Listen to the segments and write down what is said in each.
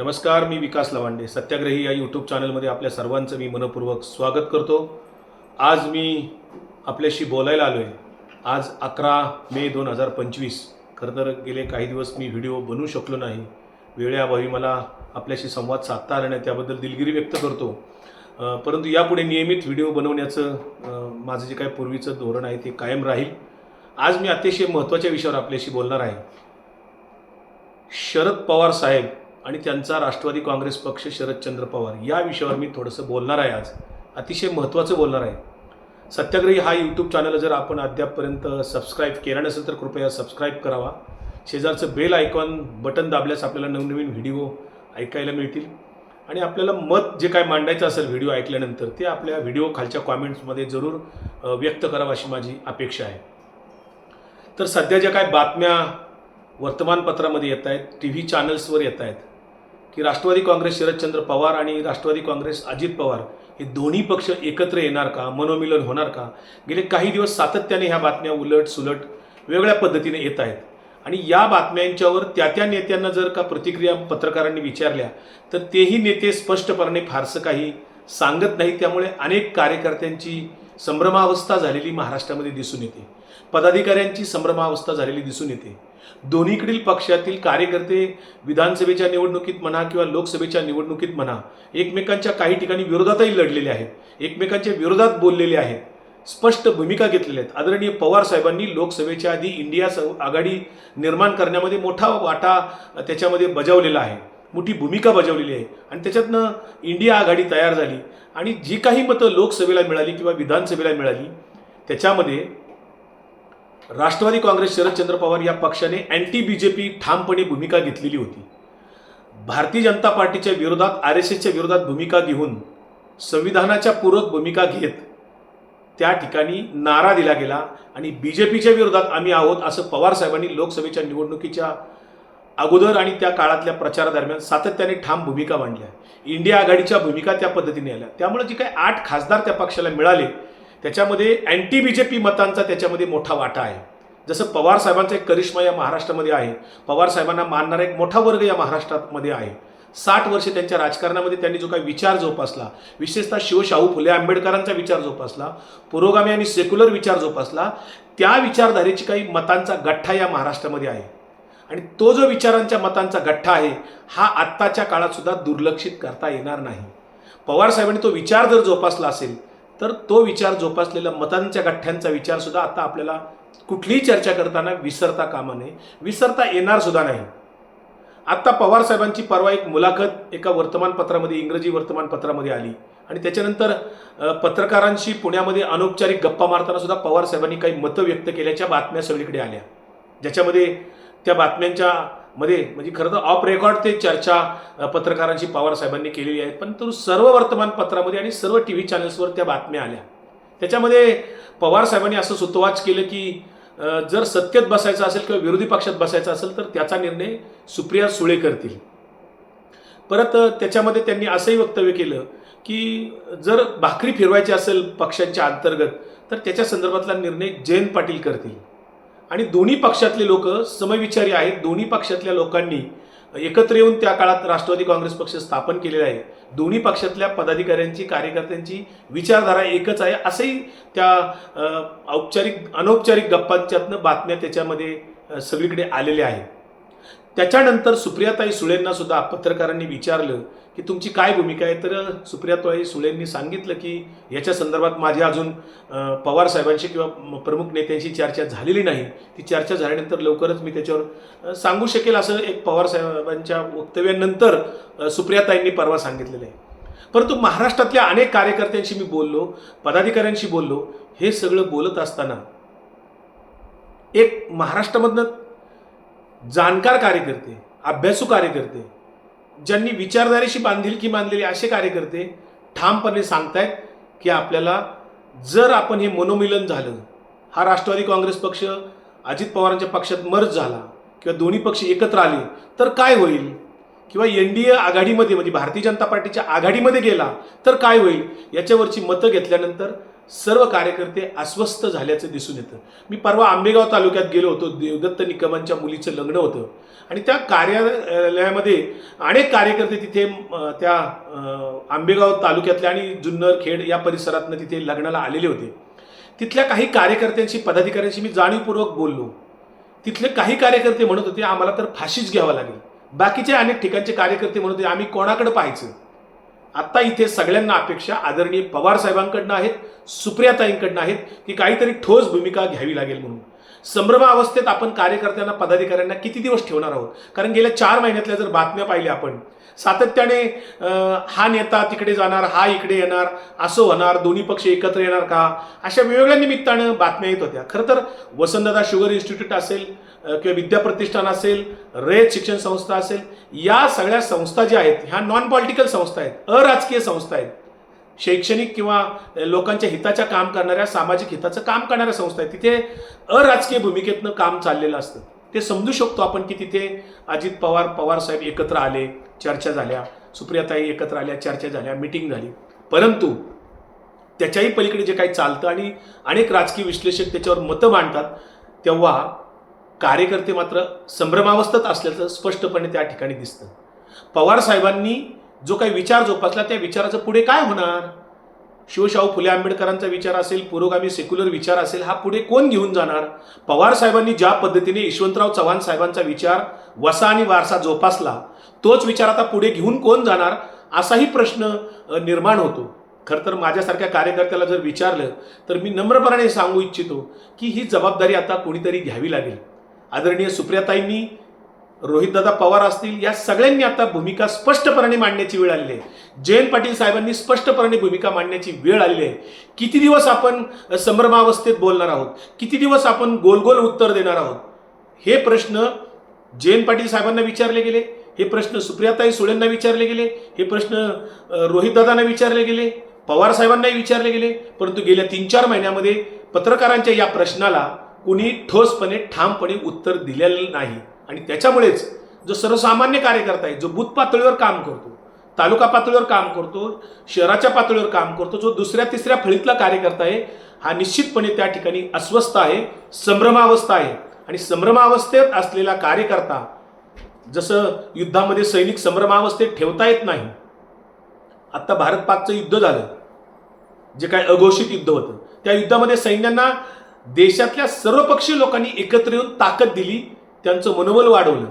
नमस्कार मी विकास लवांडे. सत्याग्रही या यूट्यूब चॅनलमध्ये आपल्या सर्वांचं मी मनपूर्वक स्वागत करतो. आज मी आपल्याशी बोलायला आलो आहे आज अकरा मे दोन हजार पंचवीस. खरं तर गेले काही दिवस मी व्हिडिओ बनवू शकलो नाही. वेळेअभावी मला आपल्याशी संवाद साधता आला नाही त्याबद्दल दिलगिरी व्यक्त करतो. परंतु यापुढे नियमित व्हिडिओ बनवण्याचं माझं जे काही पूर्वीचं धोरण आहे ते कायम राहील. आज मी अतिशय महत्त्वाच्या विषयावर आपल्याशी बोलणार आहे. शरद पवार साहेब आणि त्यांचा राष्ट्रवादी काँग्रेस पक्ष शरदचंद्र पवार. या विषयावर मी थोडंसं बोलणार आहे आज. अतिशय महत्त्वाचं बोलणार आहे. सत्याग्रही हा यूट्यूब चॅनल जर आपण अद्यापपर्यंत सबस्क्राईब केला नसेल तर कृपया सबस्क्राईब करावा. शेजारचं बेल आयकॉन बटन दाबल्यास आपल्याला नवनवीन व्हिडिओ ऐकायला मिळतील. आणि आपल्याला मत जे काय मांडायचं असेल व्हिडिओ ऐकल्यानंतर ते आपल्या व्हिडिओ खालच्या कॉमेंट्समध्ये जरूर व्यक्त करावं अशी माझी अपेक्षा आहे. तर सध्या ज्या काय बातम्या वर्तमानपत्रामध्ये येत आहेत टी व्ही चॅनल्सवर येत आहेत की राष्ट्रवादी काँग्रेस शरदचंद्र पवार आणि राष्ट्रवादी काँग्रेस अजित पवार हे दोन्ही पक्ष एकत्र येणार का? मनोमिलन होणार का? गेले काही दिवस सातत्याने ह्या बातम्या उलट सुलट वेगळ्या पद्धतीने येत आहेत. आणि या बातम्यांच्यावर त्या त्या नेत्यांना जर का प्रतिक्रिया पत्रकारांनी विचारल्या तर तेही नेते स्पष्टपणे फारसं काही सांगत नाही त्यामुळे अनेक कार्यकर्त्यांची संभ्रमावस्था झालेली महाराष्ट्रामध्ये दिसून येते. पदाधिकाऱ्यांची संभ्रमावस्था झालेली दिसून येते. दोन्हीकडील पक्षातील कार्यकर्ते विधानसभेच्या निवडणुकीत म्हणा किंवा लोकसभेच्या निवडणुकीत म्हणा एकमेकांच्या काही ठिकाणी विरोधातही लढलेले आहेत एकमेकांच्या विरोधात बोललेले आहेत स्पष्ट भूमिका घेतलेल्या आहेत. आदरणीय पवार साहेबांनी लोकसभेच्या आधी इंडिया स- आघाडी निर्माण करण्यामध्ये मोठा वाटा त्याच्यामध्ये बजावलेला आहे मोठी भूमिका बजावलेली आहे आणि त्याच्यातनं इंडिया आघाडी तयार झाली आणि जी काही मतं लोकसभेला मिळाली किंवा विधानसभेला मिळाली त्याच्यामध्ये राष्ट्रवादी काँग्रेस शरदचंद्र पवार या पक्षाने अँटी बी जे पी ठामपणे भूमिका घेतलेली होती. भारतीय जनता पार्टीच्या विरोधात आर एस एसच्या विरोधात भूमिका घेऊन संविधानाच्या पूरक भूमिका घेत त्या ठिकाणी नारा दिला गेला आणि बी जे पीच्या विरोधात आम्ही आहोत असं पवार साहेबांनी लोकसभेच्या निवडणुकीच्या अगोदर आणि त्या काळातल्या प्रचारादरम्यान सातत्याने ठाम भूमिका मांडल्या. इंडिया आघाडीच्या भूमिका त्या पद्धतीने आल्या. त्यामुळे जे काही आठ खासदार त्या पक्षाला मिळाले त्याच्यामध्ये अँटी बी जे पी मतांचा त्याच्यामध्ये मोठा वाटा आहे. जसं पवार साहेबांचा एक करिश्मा या महाराष्ट्रामध्ये आहे पवार साहेबांना मानणारा एक मोठा वर्ग या महाराष्ट्रामध्ये आहे. साठ वर्ष त्यांच्या राजकारणामध्ये त्यांनी जो काही विचार जोपासला विशेषतः शिवशाहू फुले आंबेडकरांचा विचार जोपासला पुरोगामी आणि सेक्युलर विचार जोपासला त्या विचारधारेची काही मतांचा गठ्ठा या महाराष्ट्रामध्ये आहे. आणि तो जो विचारांच्या मतांचा गठ्ठा आहे हा आत्ताच्या काळात सुद्धा दुर्लक्षित करता येणार नाही. पवार साहेबांनी तो विचार जर जोपासला असेल तर तो विचार जोपासलेला मतांच्या गठ्ठ्यांचा विचार सुद्धा आता आपल्याला कुठलीही चर्चा करताना विसरता कामा नये विसरता येणार सुद्धा नाही. आत्ता पवार साहेबांची परवा एक मुलाखत एका वर्तमानपत्रामध्ये इंग्रजी वर्तमानपत्रामध्ये आली. आणि त्याच्यानंतर पत्रकारांशी पुण्यामध्ये अनौपचारिक गप्पा मारताना सुद्धा पवार साहेबांनी काही मतं व्यक्त केल्याच्या बातम्या सगळीकडे आल्या. ज्याच्यामध्ये त्या बातम्यांच्या मध्ये म्हणजे खरं तर ऑफ रेकॉर्ड ते चर्चा पत्रकारांशी पवार साहेबांनी केलेली आहे पण सर्व वर्तमानपत्रामध्ये आणि सर्व टी व्ही चॅनल्सवर त्या बातम्या आल्या. त्याच्यामध्ये पवार साहेबांनी असं सुतवाच केलं की जर सत्तेत बसायचं असेल किंवा विरोधी पक्षात बसायचं असेल तर त्याचा निर्णय सुप्रिया सुळे करतील. परत त्याच्यामध्ये त्यांनी असंही वक्तव्य केलं की जर भाकरी फिरवायची असेल पक्षांच्या अंतर्गत तर त्याच्या संदर्भातला निर्णय जयंत पाटील करतील. आणि दोन्ही पक्षातले लोक समविचारी आहेत. दोन्ही पक्षातल्या लोकांनी एकत्र येऊन त्या काळात राष्ट्रवादी काँग्रेस पक्ष स्थापन केलेला आहे. दोन्ही पक्षातल्या पदाधिकाऱ्यांची कार्यकर्त्यांची विचारधारा एकच आहे. असंही त्या औपचारिक अनौपचारिक गप्पांच्यातनं बातम्या त्याच्यामध्ये सगळीकडे आलेल्या आहेत. त्याच्यानंतर सुप्रियाताई सुळेंना सुद्धा पत्रकारांनी विचारलं की तुमची काय भूमिका आहे? तर सुप्रियाताई सुळेंनी सांगितलं की याच्या संदर्भात माझी अजून पवार साहेबांशी किंवा प्रमुख नेत्यांशी चर्चा झालेली नाही. ती चर्चा झाल्यानंतर लवकरच मी त्याच्यावर सांगू शकेल असं एक पवार साहेबांच्या वक्तव्यानंतर सुप्रियाताईंनी परवा सांगितलेलं आहे. परंतु महाराष्ट्रातल्या अनेक कार्यकर्त्यांशी मी बोललो पदाधिकाऱ्यांशी बोललो हे सगळं बोलत असताना एक महाराष्ट्रामधनं जाणकार कार्यकर्ते अभ्यासू कार्यकर्ते ज्यांनी विचारधारेशी बांधिलकी बांधलेली असे कार्यकर्ते ठामपणे सांगतायत की आपल्याला जर आपण हे मनोमिलन झालं हा राष्ट्रवादी काँग्रेस पक्ष अजित पवारांच्या पक्षात मर्ज झाला किंवा दोन्ही पक्ष एकत्र आले तर काय होईल? किंवा एन डी ए आघाडीमध्ये म्हणजे भारतीय जनता पार्टीच्या आघाडीमध्ये गेला तर काय होईल? याच्यावरची मतं घेतल्यानंतर सर्व कार्यकर्ते अस्वस्थ झाल्याचं दिसून येतं. मी परवा आंबेगाव तालुक्यात गेलो होतो देवदत्त निकमांच्या मुलीचं लग्न होतं. आणि त्या कार्यालयामध्ये अनेक कार्यकर्ते तिथे त्या आंबेगाव तालुक्यातले आणि जुन्नर खेड या परिसरातनं तिथे लग्नाला आलेले होते. तिथल्या काही कार्यकर्त्यांशी पदाधिकाऱ्यांशी मी जाणीवपूर्वक बोललो. तिथले काही कार्यकर्ते म्हणत होते आम्हाला तर फाशीच घ्यावं लागेल. बाकीचे अनेक ठिकाणचे कार्यकर्ते म्हणत होते आम्ही कोणाकडे पाहायचं? आत्ता इथे सगळ्यांना अपेक्षा आदरणीय पवार साहेबांकडनं आहेत सुप्रियाताईंकडनं आहेत की काहीतरी ठोस भूमिका घ्यावी लागेल म्हणून. संभ्रमावस्थेत आपण कार्यकर्त्यांना पदाधिकाऱ्यांना किती दिवस ठेवणार आहोत? कारण गेल्या चार महिन्यातल्या जर बातम्या पाहिल्या आपण सातत्याने हा नेता तिकडे जाणार हा इकडे येणार असं होणार दोन्ही पक्ष एकत्र येणार का? अशा वेगवेगळ्या निमित्तानं बातम्या येत होत्या. खरं तर वसंतदादा शुगर इन्स्टिट्यूट असेल किंवा विद्या प्रतिष्ठान असेल रयत शिक्षण संस्था असेल या सगळ्या संस्था ज्या आहेत ह्या नॉन पॉलिटिकल संस्था आहेत अराजकीय संस्था आहेत. शैक्षणिक किंवा लोकांच्या हिताच्या काम करणाऱ्या सामाजिक हिताचं काम करणाऱ्या संस्था आहेत. तिथे अराजकीय भूमिकेतनं काम चाललेलं असतं. ते समजू शकतो आपण की तिथे अजित पवार पवार साहेब एकत्र आले चर्चा झाल्या. सुप्रियाताई एकत्र आल्या चर्चा झाल्या मिटिंग झाली. परंतु त्याच्याही पलीकडे जे काही चालतं आणि अनेक राजकीय विश्लेषक त्याच्यावर मतं मांडतात तेव्हा कार्यकर्ते मात्र संभ्रमावस्थेत असल्याचं स्पष्टपणे त्या ठिकाणी दिसतं. पवार साहेबांनी जो काही विचार जोपासला त्या विचाराचं पुढे काय होणार? शिवशाहू फुले आंबेडकरांचा विचार असेल पुरोगामी सेक्युलर विचार असेल हा पुढे कोण घेऊन जाणार? पवार साहेबांनी ज्या पद्धतीने यशवंतराव चव्हाण साहेबांचा विचार वसा आणि वारसा जोपासला तोच विचार आता पुढे घेऊन कोण जाणार? असाही प्रश्न निर्माण होतो. खरं तर माझ्यासारख्या कार्यकर्त्याला जर विचारलं तर मी नम्रपणाने सांगू इच्छितो की ही जबाबदारी आता कोणीतरी घ्यावी लागेल. आदरणीय सुप्रियाताईंनी रोहितदादा पवार असतील या सगळ्यांनी आता भूमिका स्पष्टपणे मांडण्याची वेळ आलेली आहे. जयंत पाटील साहेबांनी स्पष्टपणे भूमिका मांडण्याची वेळ आलेली आहे. किती दिवस आपण संभ्रमावस्थेत बोलणार आहोत? किती दिवस आपण गोलगोल उत्तर देणार आहोत? हे प्रश्न जयंत पाटील साहेबांना विचारले गेले हे प्रश्न सुप्रियाताई सुळेंना विचारले गेले हे प्रश्न रोहितदादांना विचारले गेले पवार साहेबांनाही विचारले गेले परंतु गेल्या तीन चार महिन्यामध्ये पत्रकारांच्या या प्रश्नाला कुणी ठोसपणे ठामपणे उत्तर दिलेलं नाही. आणि त्याच्यामुळेच जो सर्वसामान्य कार्यकर्ता आहे जो बूथ पातळीवर काम करतो तालुका पातळीवर काम करतो शहराच्या पातळीवर काम करतो जो दुसऱ्या तिसऱ्या फळीतला कार्यकर्ता आहे हा निश्चितपणे त्या ठिकाणी अस्वस्थ आहे संभ्रमावस्था आहे. आणि संभ्रमावस्थेत असलेला कार्यकर्ता जसं युद्धामध्ये सैनिक संभ्रमावस्थेत ठेवता येत नाही आत्ता भारत पाकचं युद्ध झालं जे काय अघोषित युद्ध होतं त्या युद्धामध्ये सैन्यांना देशातल्या सर्वपक्षीय लोकांनी एकत्र येऊन ताकद दिली त्यांचं मनोबल वाढवलं.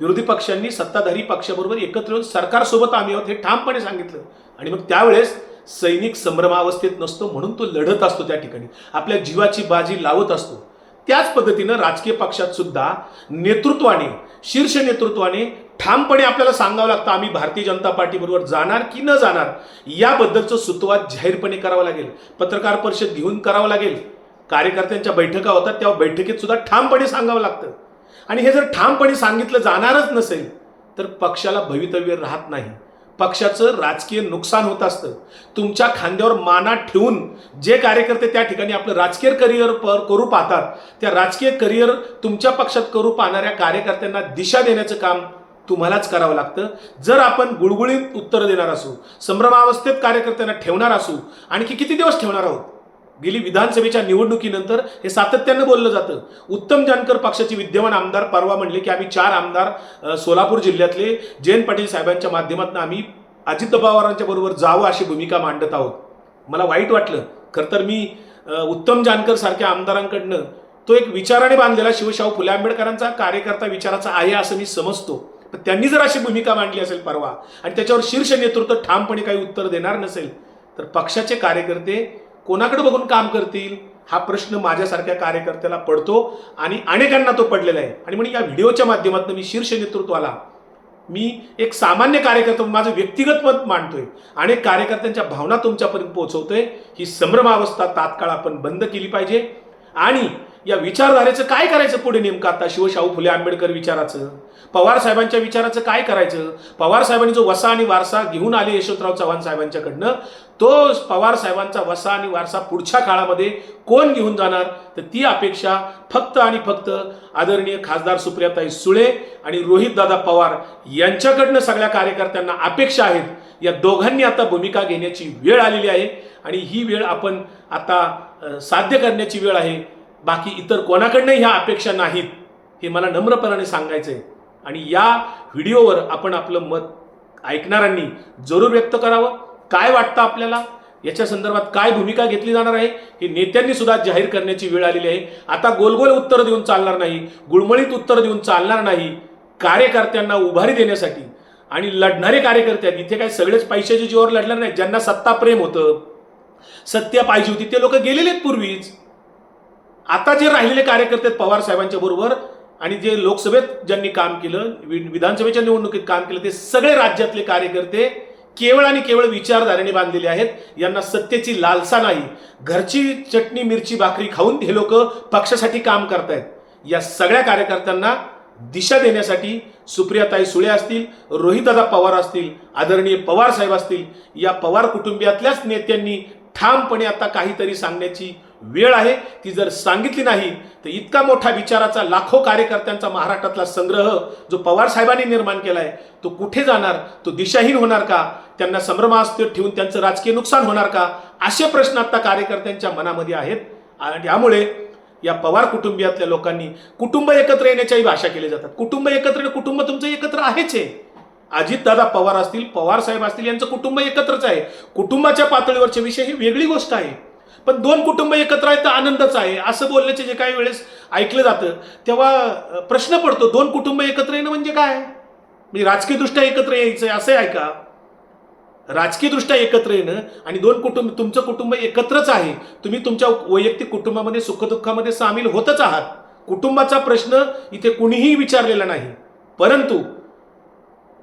विरोधी पक्षांनी सत्ताधारी पक्षाबरोबर एकत्र येऊन सरकारसोबत आम्ही आहोत हे ठामपणे सांगितलं. आणि मग त्यावेळेस सैनिक संभ्रमावस्थेत नसतो म्हणून तो लढत असतो त्या ठिकाणी. आपल्या जीवाची बाजी लावत असतो. त्याच पद्धतीनं राजकीय पक्षात सुद्धा नेतृत्वाने शीर्ष नेतृत्वाने ठामपणे आपल्याला सांगावं लागतं आम्ही भारतीय जनता पार्टीबरोबर जाणार की न जाणार याबद्दलचं सुतवाद जाहीरपणे करावं लागेल. पत्रकार परिषद घेऊन करावं लागेल. कार्यकर्त्यांच्या बैठका होतात त्या बैठकीत सुद्धा ठामपणे सांगावं लागतं. आणि हे जर ठामपणे सांगितलं जाणारच नसेल तर पक्षाला भवितव्य राहत नाही. पक्षाचं राजकीय नुकसान होत असतं. तुमच्या खांद्यावर माना ठेवून जे कार्यकर्ते त्या ठिकाणी आपलं राजकीय करिअर करू पाहतात त्या राजकीय करिअर तुमच्या पक्षात करू पाहणाऱ्या कार्यकर्त्यांना दिशा देण्याचं काम तुम्हालाच करावं लागतं. जर आपण गुळगुळीत उत्तर देणार असू संभ्रमावस्थेत कार्यकर्त्यांना ठेवणार असू आणखी किती दिवस ठेवणार आहोत? गेली विधानसभेच्या निवडणुकीनंतर हे सातत्यानं बोललं जातं. उत्तम जानकर पक्षाचे विद्यमान आमदार परवा म्हणले की आम्ही चार आमदार सोलापूर जिल्ह्यातले जयंत पाटील साहेबांच्या माध्यमातून आम्ही अजित पवारांच्या बरोबर जावं अशी भूमिका मांडत आहोत. मला वाईट वाटलं. खरं तर मी उत्तम जानकर सारख्या आमदारांकडनं तो एक विचाराने बांधलेला शिवशाहू फुले आंबेडकरांचा कार्यकर्ता विचाराचा आहे असं मी समजतो. पण त्यांनी जर अशी भूमिका मांडली असेल परवा आणि त्याच्यावर शीर्ष नेतृत्व ठामपणे काही उत्तर देणार नसेल तर पक्षाचे कार्यकर्ते कोणाकडे बघून काम करतील? हा प्रश्न माझ्यासारख्या कार्यकर्त्याला पडतो आणि अनेकांना तो पडलेला आहे. आणि म्हणून या व्हिडिओच्या माध्यमातून मी शीर्ष नेतृत्वाला मी एक सामान्य कार्यकर्ता माझं व्यक्तिगत मत मांडतोय. अनेक कार्यकर्त्यांच्या भावना तुमच्यापर्यंत पोहोचवतोय. ही संभ्रमावस्था तात्काळ आपण बंद केली पाहिजे. आणि या विचारधारेचं काय करायचं पुढे नेमकं आता? शिवशाहू फुले आंबेडकर विचाराचं? पवार साहेबांच्या विचाराचं काय करायचं? पवार साहेबांनी जो वसा आणि वारसा घेऊन आले यशवंतराव चव्हाण साहेबांच्याकडनं तो पवार साहेबांचा वसा आणि वारसा पुढच्या काळामध्ये कोण घेऊन जाणार? तर ती अपेक्षा फक्त आणि फक्त आदरणीय खासदार सुप्रियाताई सुळे आणि रोहितदादा पवार यांच्याकडनं सगळ्या कार्यकर्त्यांना अपेक्षा आहेत. या दोघांनी आता भूमिका घेण्याची वेळ आलेली आहे आणि ही वेळ आपण आता साध्य करण्याची वेळ आहे. बाकी इतर कोणाकडनंही ह्या अपेक्षा नाहीत हे मला नम्रपणाने सांगायचं आहे आणि या व्हिडिओवर आपण आपलं मत ऐकणाऱ्यांनी जरूर व्यक्त करावं. काय वाटतं आपल्याला? याच्या संदर्भात काय भूमिका घेतली जाणार आहे? हे नेत्यांनी सुद्धा जाहीर करण्याची वेळ आलेली आहे. आता गोलगोल उत्तर देऊन चालणार नाही गुळमळीत उत्तर देऊन चालणार नाही कार्यकर्त्यांना उभारी देण्यासाठी आणि लढणारे कार्यकर्ते आहेत. इथे काय सगळेच पैशाच्या जीवावर लढणार नाही ज्यांना सत्ता प्रेम होतं सत्य पाहिजे होती ते लोक गेलेले आहेत पूर्वीच. आता जे राहिलेले कार्यकर्ते आहेत पवार साहेबांच्या बरोबर आणि जे लोकसभेत ज्यांनी काम केलं वि- विधानसभेच्या निवडणुकीत काम केलं ते सगळे राज्यातले कार्यकर्ते केवळ आणि केवळ विचारधारेने बांधलेले आहेत. यांना सत्तेची लालसा नाही. घरची चटणी मिरची भाकरी खाऊन हे लोक पक्षासाठी काम करतायत. या सगळ्या कार्यकर्त्यांना दिशा देण्यासाठी सुप्रियाताई सुळे असतील रोहितदादा पवार असतील आदरणीय पवार साहेब असतील या पवार कुटुंबियातल्याच नेत्यांनी ठामपणे आता काहीतरी सांगण्याची वेळ आहे ती जर सांगितली नाही तर इतका मोठा विचाराचा लाखो कार्यकर्त्यांचा महाराष्ट्रातला संग्रह जो पवार साहेबांनी निर्माण केला आहे तो कुठे जाणार तो दिशाहीन होणार का? त्यांना संभ्रमास्त ठेवून त्यांचं राजकीय नुकसान होणार का? असे प्रश्न आता कार्यकर्त्यांच्या मनामध्ये आहेत. आणि त्यामुळे या पवार कुटुंबियातल्या लोकांनी कुटुंब एकत्र येण्याच्याही भाषा केल्या जातात. कुटुंब एकत्र कुटुंब तुमचं एकत्र आहेच आहे अजितदादा पवार असतील पवार साहेब असतील यांचं कुटुंब एकत्रच आहे. कुटुंबाच्या पातळीवरचे विषय ही वेगळी गोष्ट आहे. पण दोन कुटुंब एकत्र आहेत तर आनंदच आहे. असं बोलण्याचे जे काही वेळेस ऐकलं जातं तेव्हा प्रश्न पडतो दोन कुटुंब एकत्र येणं म्हणजे काय? म्हणजे राजकीयदृष्ट्या एकत्र यायचं आहे असं आहे का? राजकीयदृष्ट्या एकत्र येणं आणि दोन कुटुंब तुमचं कुटुंब एकत्रच आहे तुम्ही तुमच्या वैयक्तिक कुटुंबामध्ये सुखदुःखामध्ये सामील होतच आहात. कुटुंबाचा प्रश्न इथे कुणीही विचारलेला नाही. परंतु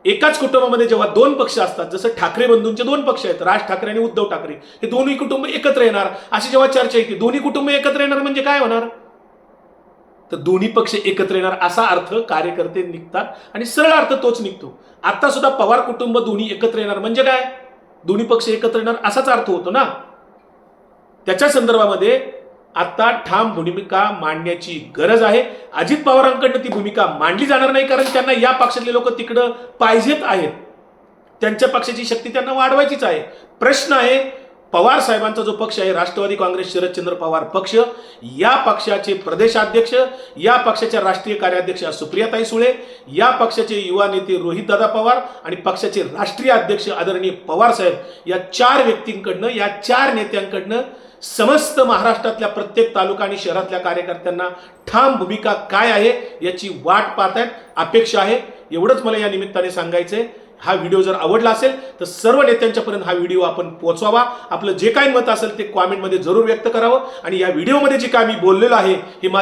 एकाच कुटुंबामध्ये जेव्हा दोन पक्ष असतात जसं ठाकरे बंधूंचे दोन पक्ष आहेत राज ठाकरे आणि उद्धव ठाकरे हे दोन्ही कुटुंब एकत्र येणार. अशी जेव्हा चर्चा येते दोन्ही कुटुंब एकत्र येणार म्हणजे काय होणार? तर दोन्ही पक्ष एकत्र येणार असा अर्थ कार्यकर्ते निघतात आणि सरळ अर्थ तोच निघतो. आता सुद्धा पवार कुटुंब दोन्ही एकत्र येणार म्हणजे काय? दोन्ही पक्ष एकत्र येणार असाच अर्थ होतो ना? त्याच्या संदर्भामध्ये आता ठाम भूमिका मांडण्याची गरज आहे. अजित पवारांकडनं ती भूमिका मांडली जाणार नाही कारण त्यांना या पक्षातले लोक तिकडं पाहिजेत आहेत. त्यांच्या पक्षाची शक्ती त्यांना वाढवायचीच आहे. प्रश्न आहे पवार साहेबांचा जो पक्ष आहे राष्ट्रवादी काँग्रेस शरदचंद्र पवार पक्ष या पक्षाचे प्रदेशाध्यक्ष या पक्षाच्या राष्ट्रीय कार्याध्यक्ष सुप्रियाताई सुळे या पक्षाचे युवा नेते रोहितदादा पवार आणि पक्षाचे राष्ट्रीय अध्यक्ष आदरणीय पवार साहेब या चार व्यक्तींकडनं या चार नेत्यांकडनं समस्त महाराष्ट्रातल्या प्रत्येक तालुका आणि शहरातल्या कार्यकर्त्यांना ठाम भूमिका काय आहे याची वाट पाहत आहेत अपेक्षा आहे. एवढंच मला या निमित्ताने सांगायचंय. हा व्हिडिओ जर आवडला असेल तर सर्व नेत्यांच्यापर्यंत हा व्हिडिओ आपण पोहोचवावा. आपलं जे काही मत असेल ते कॉमेंटमध्ये जरूर व्यक्त करावं. आणि या व्हिडिओमध्ये जे काय मी बोललेलं आहे हे